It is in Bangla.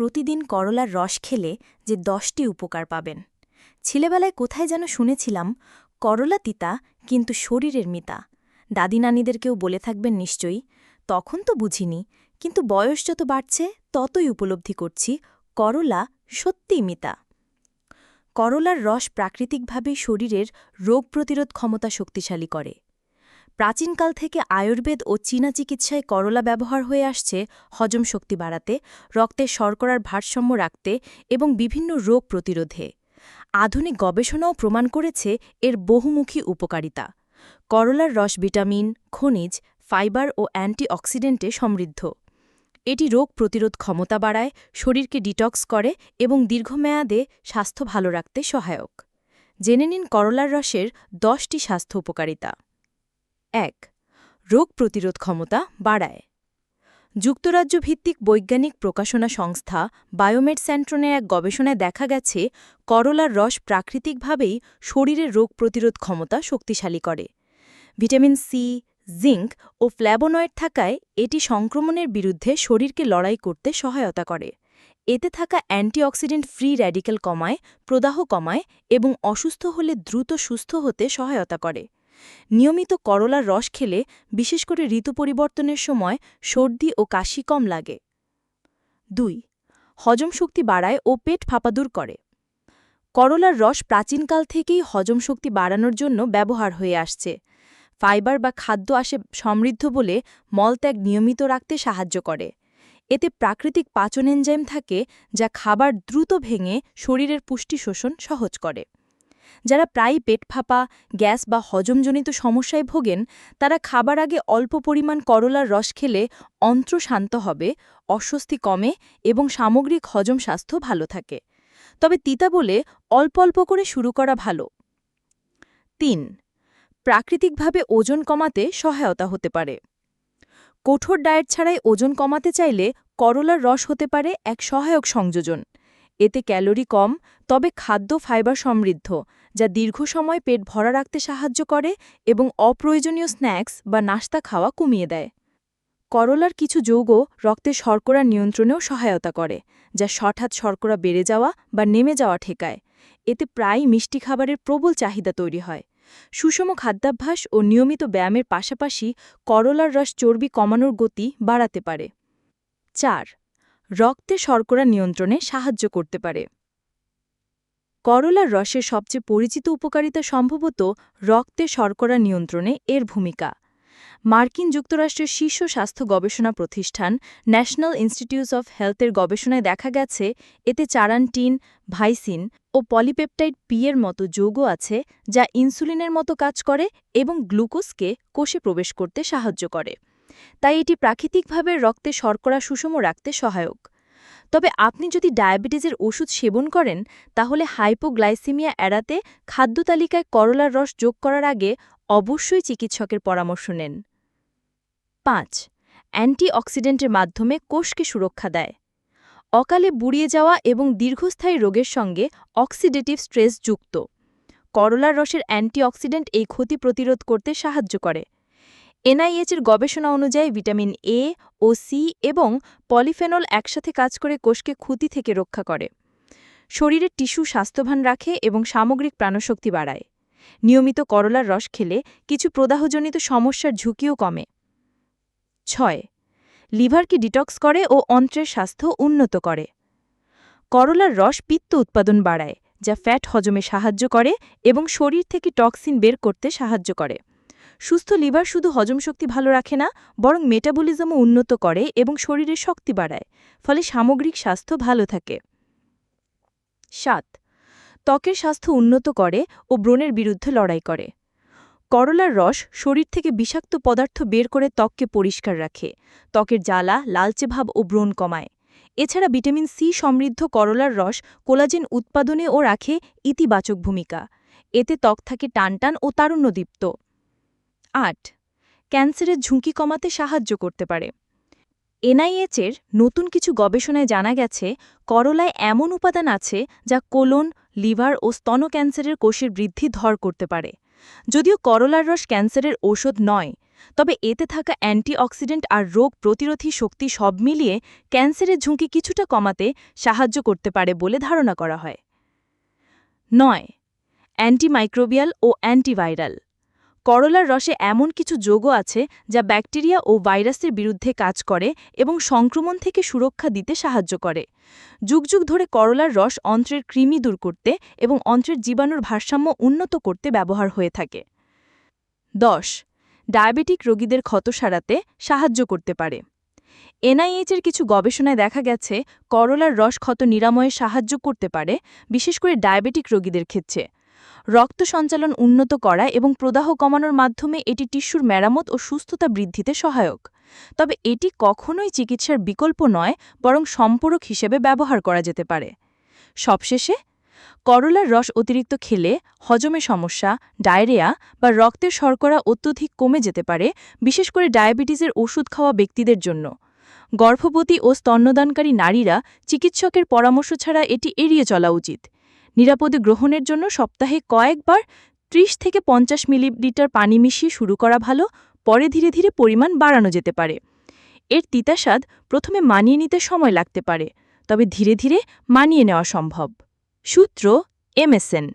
প্রতিদিন করলার রস খেলে যে দশটি উপকার পাবেন। ছেলেবেলায় কোথায় যেন শুনেছিলাম, করলা তিতা কিন্তু শরীরের মিতা। দাদি নানিদেরকেও বলে থাকবেন নিশ্চয়ই, তখন তো বুঝিনি, কিন্তু বয়স যত বাড়ছে ততই উপলব্ধি করছি, করলা সত্যিই মিতা। করলার রস প্রাকৃতিকভাবে শরীরের রোগ প্রতিরোধ ক্ষমতা শক্তিশালী করে। প্রাচীনকাল থেকে আয়ুর্বেদ ও চীনা চিকিৎসায় করলা ব্যবহার হয়ে আসছে হজম শক্তি বাড়াতে, রক্তে শর্করার ভারসাম্য রাখতে এবং বিভিন্ন রোগ প্রতিরোধে। আধুনিক গবেষণাও প্রমাণ করেছে এর বহুমুখী উপকারিতা। করলার রস ভিটামিন, খনিজ, ফাইবার ও অ্যান্টিঅক্সিডেন্টে সমৃদ্ধ। এটি রোগ প্রতিরোধ ক্ষমতা বাড়ায়, শরীরকে ডিটক্স করে এবং দীর্ঘমেয়াদে স্বাস্থ্য ভালো রাখতে সহায়ক। জেনে নিন করলার রসের দশটি স্বাস্থ্য উপকারিতা। এক, রোগ প্রতিরোধ ক্ষমতা বাড়ায়। যুক্তরাজ্য ভিত্তিক বৈজ্ঞানিক প্রকাশনা সংস্থা বায়োমেড সেন্ট্রনের এক গবেষণায় দেখা গেছে, করলার রস প্রাকৃতিকভাবেই শরীরের রোগ প্রতিরোধ ক্ষমতা শক্তিশালী করে। ভিটামিন সি, জিঙ্ক ও ফ্ল্যাবোনয়েড থাকায় এটি সংক্রমণের বিরুদ্ধে শরীরকে লড়াই করতে সহায়তা করে। এতে থাকা অ্যান্টিঅক্সিডেন্ট ফ্রি র্যাডিক্যাল কমায়, প্রদাহ কমায় এবং অসুস্থ হলে দ্রুত সুস্থ হতে সহায়তা করে। নিয়মিত করলার রস খেলে, বিশেষ করে ঋতু পরিবর্তনের সময়, সর্দি ও কাশি কম লাগে। দুই, হজম শক্তি বাড়ায় ও পেট ফাঁপা দূর করে। করলার রস প্রাচীনকাল থেকেই হজম শক্তি বাড়ানোর জন্য ব্যবহার হয়ে আসছে। ফাইবার বা খাদ্য আসে সমৃদ্ধ বলে মলত্যাগ নিয়মিত রাখতে সাহায্য করে। এতে প্রাকৃতিক পাচন এনজাইম থাকে, যা খাবার দ্রুত ভেঙে শরীরের পুষ্টি শোষণ সহজ করে। যারা প্রায়ই পেট ফাঁপা, গ্যাস বা হজমজনিত সমস্যায় ভোগেন, তারা খাবার আগে অল্প পরিমাণ করলার রস খেলে অন্ত্র শান্ত হবে, অস্বস্তি কমে এবং সামগ্রিক হজম স্বাস্থ্য ভালো থাকে। তবে তিতা বলে অল্প অল্প করে শুরু করা ভালো। তিন, প্রাকৃতিকভাবে ওজন কমাতে সহায়তা হতে পারে। কঠোর ডায়েট ছাড়াই ওজন কমাতে চাইলে করলার রস হতে পারে এক সহায়ক সংযোজন। এতে ক্যালোরি কম, তবে খাদ্য, ফাইবার সমৃদ্ধ যা দীর্ঘ সময় পেট ভরা রাখতে সাহায্য করে এবং অপ্রয়োজনীয় স্ন্যাক্স বা নাস্তা খাওয়া কমিয়ে দেয়। করলার কিছু যৌগ রক্তে শর্করা নিয়ন্ত্রণেও সহায়তা করে, যা হঠাৎ শর্করা বেড়ে যাওয়া বা নেমে যাওয়া ঠেকায়। এতে প্রায় মিষ্টি খাবারের প্রবল চাহিদা তৈরি হয়। সুষম খাদ্যাভ্যাস ও নিয়মিত ব্যায়ামের পাশাপাশি করলার রস চর্বি কমানোর গতি বাড়াতে পারে। চার, রক্তে শর্করা নিয়ন্ত্রণে সাহায্য করতে পারে। করলার রসের সবচেয়ে পরিচিত উপকারিতা সম্ভবত রক্তে শর্করা নিয়ন্ত্রণে এর ভূমিকা। মার্কিন যুক্তরাষ্ট্রের শীর্ষ স্বাস্থ্য গবেষণা প্রতিষ্ঠান ন্যাশনাল ইনস্টিটিউটস অফ হেলথের গবেষণায় দেখা গেছে, এতে চারান্টিন, ভাইসিন ও পলিপেপটাইড পি এর মতো যৌগ আছে যা ইনসুলিনের মতো কাজ করে এবং গ্লুকোজকে কোষে প্রবেশ করতে সাহায্য করে। তাই এটি প্রাকৃতিকভাবে রক্তে শর্করা সুষম রাখতে সহায়ক। তবে আপনি যদি ডায়াবেটিসের ওষুধ সেবন করেন, তাহলে হাইপোগ্লাইসিমিয়া এড়াতে খাদ্য তালিকায় করলার রস যোগ করার আগে অবশ্যই চিকিৎসকের পরামর্শ নেন। পাঁচ, অ্যান্টিঅক্সিডেন্টের মাধ্যমে কোষকে সুরক্ষা দেয়। অকালে বুড়িয়ে যাওয়া এবং দীর্ঘস্থায়ী রোগের সঙ্গে অক্সিডেটিভ স্ট্রেস যুক্ত। করলার রসের অ্যান্টিঅক্সিডেন্ট এই ক্ষতি প্রতিরোধ করতে সাহায্য করে। এনআইএচের গবেষণা অনুযায়ী ভিটামিন এ, ও সি এবং পলিফেনল একসাথে কাজ করে কোষকে ক্ষতি থেকে রক্ষা করে। শরীরের টিস্যু স্বাস্থ্যবান রাখে এবং সামগ্রিক প্রাণশক্তি বাড়ায়। নিয়মিত করলার রস খেলে কিছু প্রদাহজনিত সমস্যার ঝুঁকিও কমে। ছয়, লিভারকে ডিটক্স করে ও অন্ত্রের স্বাস্থ্য উন্নত করে। করলার রস পিত্ত উৎপাদন বাড়ায়, যা ফ্যাট হজমে সাহায্য করে এবং শরীর থেকে টক্সিন বের করতে সাহায্য করে। সুস্থ লিভার শুধু হজম শক্তি ভালো রাখে না, বরং মেটাবলিজমও উন্নত করে এবং শরীরের শক্তি বাড়ায়, ফলে সামগ্রিক স্বাস্থ্য ভালো থাকে। সাত, ত্বকের স্বাস্থ্য উন্নত করে ও ব্রণের বিরুদ্ধে লড়াই করে। করলার রস শরীর থেকে বিষাক্ত পদার্থ বের করে ত্বককে পরিষ্কার রাখে, ত্বকের জ্বালা, লালচে ভাব ও ব্রণ কমায়। এছাড়া ভিটামিন সি সমৃদ্ধ করলার রস কোলাজেন উৎপাদনে ও রাখে ইতিবাচক ভূমিকা। এতে ত্বক থাকে টানটান ও তারুণ্যদীপ্ত। আট, ক্যান্সারের ঝুঁকি কমাতে সাহায্য করতে পারে। এনআইএচের নতুন কিছু গবেষণায় জানা গেছে, করলায় এমন উপাদান আছে যা কোলন, লিভার ও স্তন ক্যান্সারের কোষের বৃদ্ধি ধর করতে পারে। যদিও করলার রস ক্যান্সারের ঔষধ নয়, তবে এতে থাকা অ্যান্টিঅক্সিডেন্ট আর রোগ প্রতিরোধী শক্তি সব মিলিয়ে ক্যান্সারের ঝুঁকি কিছুটা কমাতে সাহায্য করতে পারে বলে ধারণা করা হয়। নয়, অ্যান্টিমাইক্রোবিয়াল ও অ্যান্টিভাইরাল। করলার রসে এমন কিছু যোগও আছে যা ব্যাকটেরিয়া ও ভাইরাসের বিরুদ্ধে কাজ করে এবং সংক্রমণ থেকে সুরক্ষা দিতে সাহায্য করে। যুগ যুগ ধরে করলার রস অন্ত্রের কৃমি দূর করতে এবং অন্ত্রের জীবাণুর ভারসাম্য উন্নত করতে ব্যবহার হয়ে থাকে। দশ, ডায়াবেটিক রোগীদের ক্ষত সারাতে সাহায্য করতে পারে। এনআইএইচের কিছু গবেষণায় দেখা গেছে, করলার রস ক্ষত নিরাময়ে সাহায্য করতে পারে, বিশেষ করে ডায়াবেটিক রোগীদের ক্ষেত্রে। রক্ত সঞ্চালন উন্নত করা এবং প্রদাহ কমানোর মাধ্যমে এটি টিস্যুর মেরামত ও সুস্থতা বৃদ্ধিতে সহায়ক। তবে এটি কখনোই চিকিৎসার বিকল্প নয়, বরং সম্পূরক হিসেবে ব্যবহার করা যেতে পারে। সবশেষে, করলার রস অতিরিক্ত খেলে হজমে সমস্যা, ডায়রিয়া বা রক্তের শর্করা অত্যধিক কমে যেতে পারে, বিশেষ করে ডায়াবেটিসের ওষুধ খাওয়া ব্যক্তিদের জন্য। গর্ভবতী ও স্তন্যদানকারী নারীরা চিকিৎসকের পরামর্শ ছাড়া এটি এড়িয়ে চলা উচিত। নিরাপদে গ্রহণের জন্য সপ্তাহে কয়েকবার ৩০ থেকে পঞ্চাশ মিলিলিটার পানি মিশিয়ে শুরু করা ভালো, পরে ধীরে ধীরে পরিমাণ বাড়ানো যেতে পারে। এর তিতাসাদ প্রথমে মানিয়ে নিতে সময় লাগতে পারে, তবে ধীরে ধীরে মানিয়ে নেওয়া সম্ভব। সূত্র এমএসএন